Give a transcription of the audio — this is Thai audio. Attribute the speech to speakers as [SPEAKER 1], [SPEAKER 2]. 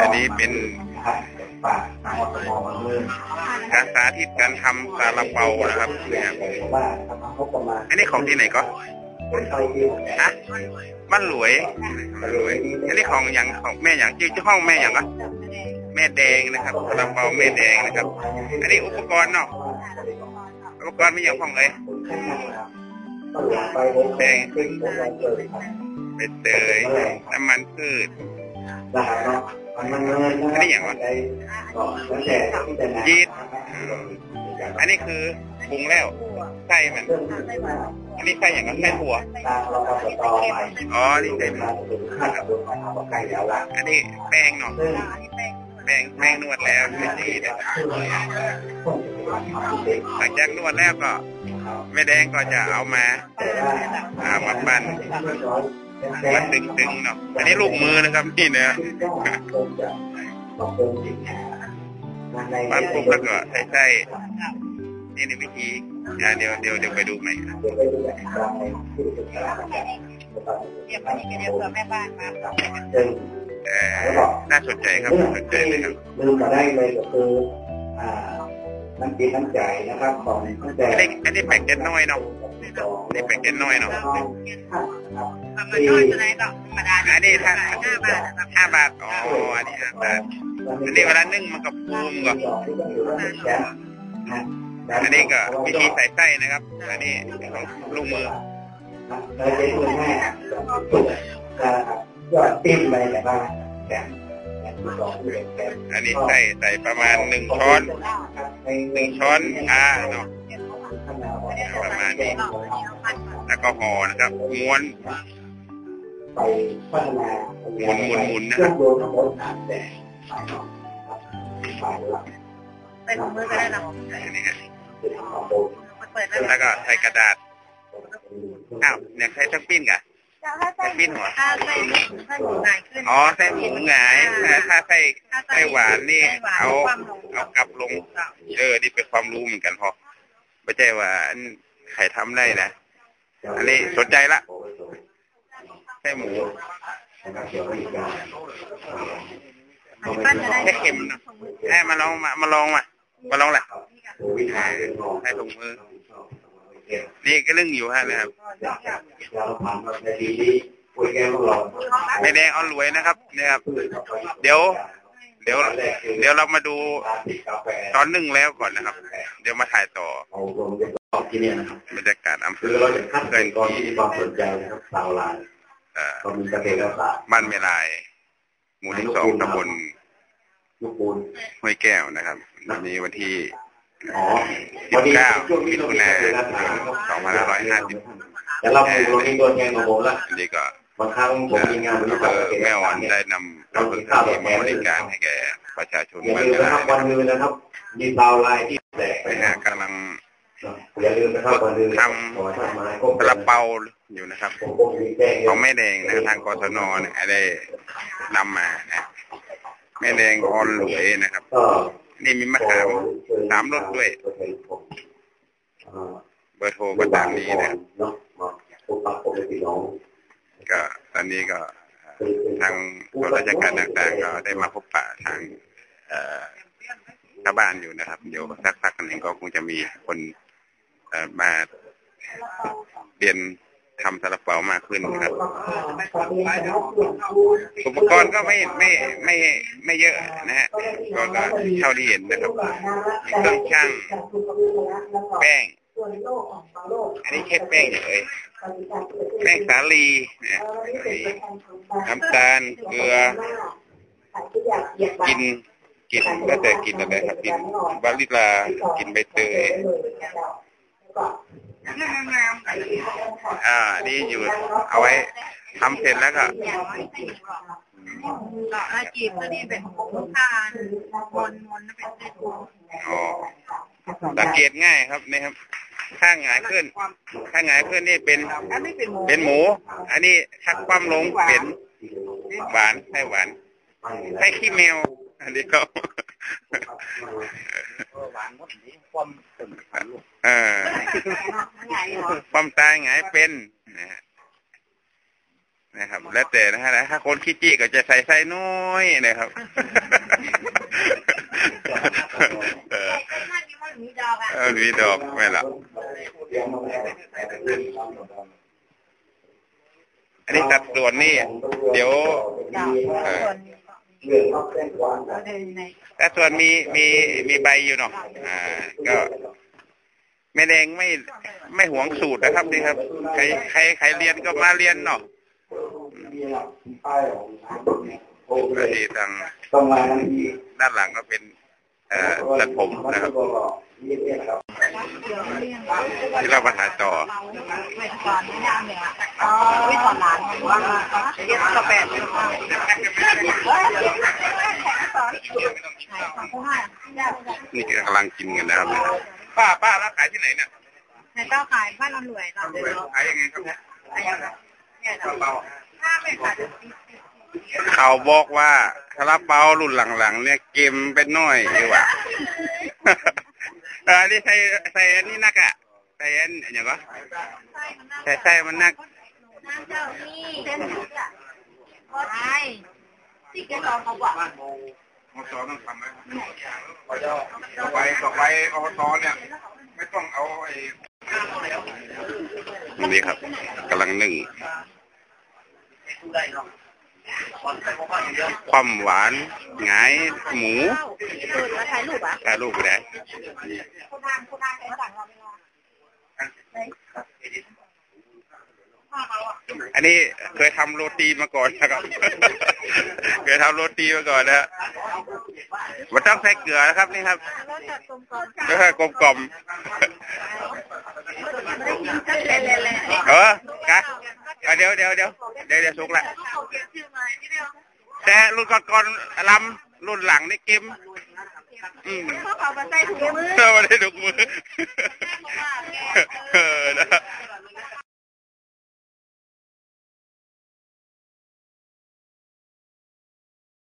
[SPEAKER 1] อันนี้เป็นการสาธิตการทำซาลาเปานะครับเนี่ยอันนี้ของที่ไหนก็ฮะบ้านหลวยบ้านหลวย อันนี้ของอย่างของแม่อย่างชื่อห้องแม่อย่างก็แม่แดงนะครับซาลาเปาแม่แดงนะครับ อันนี้อุปกรณ์เนาะอุปกรณ์ไม่อย่างของเลยแดงเป็นเตยน้ำมันพืช อันนี้อย่างวะยีดอันนี้คือปรุงแล้วไส้มัน อันนี้ไส้อย่างก็ไส้ถั่วอ๋อนี่ไส้ถั่วอันนี้แป้งเนาะแป้งแป้งนวดแล้วไม่ดีนะครับหลังจากนวดแล้วก็แม่แดงก็จะเอามาเอามาปั้น มันดึงๆเนาะอันนี้ลูกมือนะครับนี่เนะปั้นปุ๊บแล้วก็ใส่ไส้นี่ในวิธีอ่าเดี๋ยวเดี๋ยวเดี๋ยวไปดูใหม่ครับ
[SPEAKER 2] เดี๋ยววันนี้ก็เดี๋ยวเผื่อแม่บ้านมา
[SPEAKER 1] แต่น่าสนใจครับน่าสนใจเลยครับ
[SPEAKER 3] ลืมมาได้เลยก็คืออ่าน้ำจิตน้ำใจนะครับของตั้งแต่
[SPEAKER 1] อันนี้อันนี้แปกเก็ตน้อยเนาะ อันนี้แปกเก็ตน้อยเนาะ
[SPEAKER 2] น้อยจะไหนต่อธรรมดา
[SPEAKER 1] อันนี้ถ้า
[SPEAKER 2] ห้าบาท
[SPEAKER 1] ห้าบาท อ๋อ อันนี้ห้าบาท อันนี้เวลานึ่งมันก็ฟูมก่อนอันนี้ก็วิธีใส่ไส้นะครับ อันนี้ของลูกมือ
[SPEAKER 3] เราจะดูแม่ยอดติ้มไปแต่ว่าแกงแกงสองเลยแกง
[SPEAKER 1] อันนี้ใส่ใส่ประมาณหนึ่งช้อนหนึ่งช้อนชาเนาะ ประมาณนี้แล้วก็ห่อนะครับม้วน
[SPEAKER 3] ไปพัฒนา
[SPEAKER 1] หมุนหมุนหมุนนะครับ
[SPEAKER 3] โยนทั้งหมดสามแต่ฝ่ายหลัก
[SPEAKER 2] เป็นมือก็ได้นะ
[SPEAKER 1] อันนี้ฮะ
[SPEAKER 3] คือทำของโบ
[SPEAKER 2] เปิดแล้ว
[SPEAKER 1] แล้วก็ใส่กระดาษอ้าวเนี่ยใช้ทั้งปิ้นกะ
[SPEAKER 2] ถ้าใส่ปิ้นหัวถ้าใส่ถ้าหนูหงายขึ้น
[SPEAKER 1] อ๋อใส่หมูหงายแต่ถ้าใส่ใส่หวานนี่เอาเอากลับลง เออนี่เป็นความรู้เหมือนกันพอ ไม่ใช่ว่าอันใครทำได้นะ อันนี้สนใจละใช่หมู
[SPEAKER 3] นะครับเกี่ยวกับการ
[SPEAKER 2] ปั้นจะได้
[SPEAKER 1] แค่เค็มนะให้มาลองมามาลองมามาลองแหละ
[SPEAKER 3] วิธีการ
[SPEAKER 1] ให้ถุงมือ นี่ก็นึ่งอยู่ฮะนะครับ
[SPEAKER 3] เราผ่านมาในทีนี้คุยแก้วเรา
[SPEAKER 1] ไม่แดงเอารวยนะครับเนี่ยครับ เดี๋ยว เดี๋ยว เดี๋ยวเรามาดู
[SPEAKER 3] กาแฟ
[SPEAKER 1] ตอนนึ่งแล้วก่อนนะครับ เดี๋ยวมาถ่ายต่อ
[SPEAKER 3] เอาลงไปที่นี่นะครับ
[SPEAKER 1] บรรยากาศอำเภ
[SPEAKER 3] คือ
[SPEAKER 1] อ
[SPEAKER 3] เราจะคัดเงินก่อนที่มีความสนใจนะครับสาวลาย
[SPEAKER 1] เอ่อ
[SPEAKER 3] เรามีเกษตรศาสตร์
[SPEAKER 1] บ้านเมลาย หมู่ที่สองตำบล
[SPEAKER 3] ลูกปูน
[SPEAKER 1] ห้วยแก้วนะครับวันนี้วันที่
[SPEAKER 3] อ๋อ
[SPEAKER 1] ยี่สิบเก้ามิถุนายนสองพันห้าร้อยห้าสิบ
[SPEAKER 3] แต่เราปูเรามีตัวแทนของผมละ
[SPEAKER 1] อันนี้ก็
[SPEAKER 3] บางครั้งผมมีงานบริ
[SPEAKER 1] อำเภ
[SPEAKER 3] ษัท
[SPEAKER 1] อ
[SPEAKER 3] เกษตร
[SPEAKER 1] แม่อ่อน
[SPEAKER 3] เนี่ย
[SPEAKER 1] ได้นำระเบิดที่มาบริการให้แก่ประชาชน
[SPEAKER 3] อย่า
[SPEAKER 1] บ้าน
[SPEAKER 3] ลืม
[SPEAKER 1] เม
[SPEAKER 3] นะค
[SPEAKER 1] ลา
[SPEAKER 3] รับวัน
[SPEAKER 1] ย
[SPEAKER 3] ลือนะครับมีดาวลายที่แตกไป
[SPEAKER 1] นะ
[SPEAKER 3] นะ
[SPEAKER 1] ฮะกำลัง
[SPEAKER 3] อย่าลืมนะครับวันลือ
[SPEAKER 1] ท
[SPEAKER 3] ขอท่านมาก็ำ
[SPEAKER 1] กระเปาอยู่นะครับ
[SPEAKER 3] ผมคงมีแจ้ง
[SPEAKER 1] ของแม่แดงนะทางกศนเนี่ยได้นำมานะแม่แดงออนหลวยนะครับ
[SPEAKER 3] ก็
[SPEAKER 1] นี่มีมะขามสามรสด้วยเบอร์โทรก็ตามนี้นะครับ ก็ตอนนี้ก็ทางส่วนราชการต่างๆก็ได้มาพบปะทางชาวบ้านอยู่นะครับ เดี๋ยวสักพักกันเองก็คงจะมีคนมาเรียนทำซาลาเปามากขึ้นนะครับ อุปกรณ์ก็ไม่ไม่ไม่ไม่เยอะนะฮะก็เท่าที่เห็นนะครับเครื่องช่างแป้ง อันนี้แค่แป้งอย่างเอ่ยแป้งสาลีนะมีน้ำตาลเกลือกินกินแล้วแต่กินอะไรครับกินวานิลากินใบเตยอ่า นี่อยู่เอาไว้ทำเสร็จแล้วก็
[SPEAKER 2] อาจีบตัวนี้เป็นลูกค้านมนมนเป็นเส้น
[SPEAKER 1] อ๋อสังเกตง่ายครับนี่ครับ ข้างหงายขึ้น ข้างหงายขึ้นนี่เป็น
[SPEAKER 2] อันนี้เป็นหมู
[SPEAKER 1] เป็นหมู อันนี้ชักความลงเป็นหวานให้หวานให้ขี้แมว อันนี้ก็
[SPEAKER 3] หวานมดนี้ความตึงขันลูก
[SPEAKER 1] เออ
[SPEAKER 2] ใหญ่เหรอ
[SPEAKER 1] ความตายหงายเป็นนะฮะนะครับ แล้วแต่นะฮะถ้าคนขี้จี้ก็จะใส่ไส้น้อยนะครับเออ
[SPEAKER 2] ถ้ามีมันมีดอกอะ
[SPEAKER 1] เออมีดอกไม่หรอก อันนี้สัดส่วนนี่ เดี๋ยวแต่ส่วนมีมีมีใบอยู่เนาะอ่า ก็แม่แดงไม่ไม่หวงสูตรนะครับนี่ครับ ใครใครใครเรียนก็มาเรียนเนาะ
[SPEAKER 3] มีหลักป้ายของโอ้
[SPEAKER 1] แล้วที่ทางด้านหลังก็เป็นเอ่อตัดผมนะครับ ที่เรามาถ่ายต่อ
[SPEAKER 2] ไม่สอนไม่ได้เลยอะอ๋อไม่สอนหลานว่าเรียนกระแปดสอนของผู้ให้
[SPEAKER 1] นี่กำลังกินกันนะครับป้าป้ารับขายที่ไหนเนี่ย
[SPEAKER 2] ในเจ้าขายบ้านนอนรวยตอนเดิม
[SPEAKER 1] ขายยังไงครับเนี่ย
[SPEAKER 2] เนี่ยถ้าไม่ขาย
[SPEAKER 1] เขาบอกว่าคาราเปารุ่นหลังๆ เนี่ยเกมเป็นน้อยอยู่อะเออนี่ใส่ใส่อันนี้นักอะใส่อันอย่างก็ใส่ใส่มันนัก
[SPEAKER 2] น้ำเจ้านี่เส้นหมูอะใช่ที่แกลองเขาบอก
[SPEAKER 1] อตต้องทำไหมต่อไปต่อไปอบตเนี่ย ไม่ต้องเอาไอ้นี่ครับกำลังนึ่ง ความหวานหงายหมู
[SPEAKER 2] ถ่ายรูปอะ
[SPEAKER 1] ถ่ายรูปไปได้
[SPEAKER 2] คุณนางคุณนางเขาสั่งเราไปรอ
[SPEAKER 1] อันนี้เคยทำโรตีมาก่อนนะครับ เคยทำโรตีมาก่อนนะมันต้องใส่เกลือนะครับนี่ครับ
[SPEAKER 2] รสจัดกลมกล่อม
[SPEAKER 1] แล้วก็กลมกล่อม
[SPEAKER 2] เอ
[SPEAKER 1] อกะเดี๋ยวเดี๋ยวเดี๋ยวเดี๋ยวเดี๋ยวสุก
[SPEAKER 2] แหละ
[SPEAKER 1] แต่รุ่นก่อนๆลำรุ่นหลังนี่เกม อืม
[SPEAKER 2] เขาเขาไปใส่ถุงมือ
[SPEAKER 1] เออไม่ได้ถุงมือ เออนะ